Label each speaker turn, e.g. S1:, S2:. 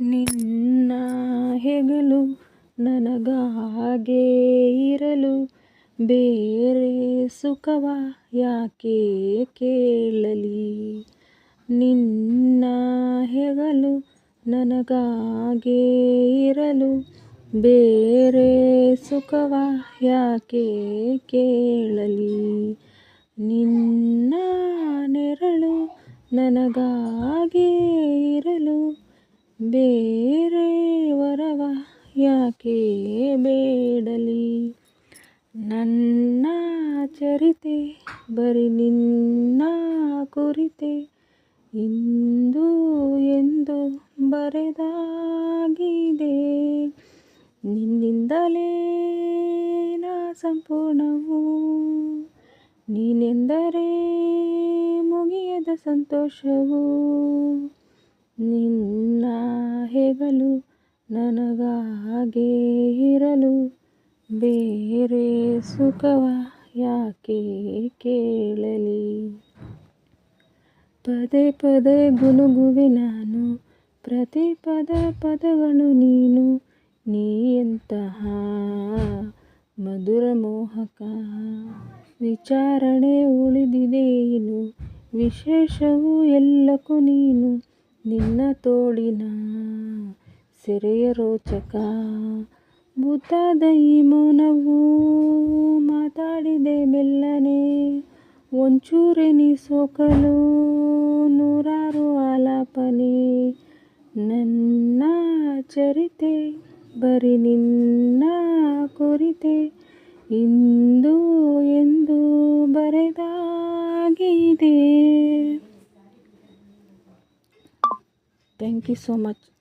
S1: ನಿನ್ನ ಹೆಗಲು ನನಗಾಗೆ ಇರಲು ಬೇರೆ ಸುಖವ ಯಾಕೆ ಕೇಳಲಿ? ನಿನ್ನ ಹೆಗಲು ನನಗಾಗೆ ಇರಲು ಬೇರೆ ಸುಖವ ಯಾಕೆ ಕೇಳಲಿ? ನಿನ್ನ ನೆರಳು ನನಗಾಗೆ ಇರಲು ಬೇರೆ ವರವ ಯಾಕೆ ಬೇಡಲಿ? ನನ್ನ ಚರಿತೆ ಬರಿ ನಿನ್ನ ಕುರಿತೆ. ಇಂದು ಎಂದು ಬರೆದಾಗಿದೆ. ನಿನ್ನಿಂದಲೇ ನಾ ಸಂಪೂರ್ಣವು. ನೀನೆಂದರೆ ಮುಗಿಯದ ಸಂತೋಷವು. ನಿನ್ನ ಹೆಗಲು ನನಗಾಗೆ ಇರಲು ಬೇರೆ ಸುಖವ ಯಾಕೆ ಕೇಳಲಿ? ಪದೇ ಪದೇ ಗುನುಗುವೆ ನಾನು, ಪ್ರತಿ ಪದ ಪದಗಳು ನೀನು, ನೀ ಎಂತಹ ಮಧುರ ಮೋಹಕ ವಿಚಾರಣೆ ಉಳಿದಿದೆ ಏನು? ವಿಶೇಷವು ಎಲ್ಲಕ್ಕೂ ನೀನು ನಿನ್ನ ತೋಳಿನ ಸೆರೆಯ ರೋಚಕ ಮುದ್ದಾದ ಈ ಮೌನವು ಮಾತಾಡಿದೆ ಮೆಲ್ಲನೆ. ಒಂಚೂರೆ ನೀ ಸೋಕಲು ನೂರಾರು ಆಲಾಪನೆ. ನನ್ನ ಚರಿತೆ, ಬರಿ ನಿನ್ನ ಕೊರಿತೆ. ಇಂದು ಎಂದು ಬರೆದಾಗಿದೆ thank you so much.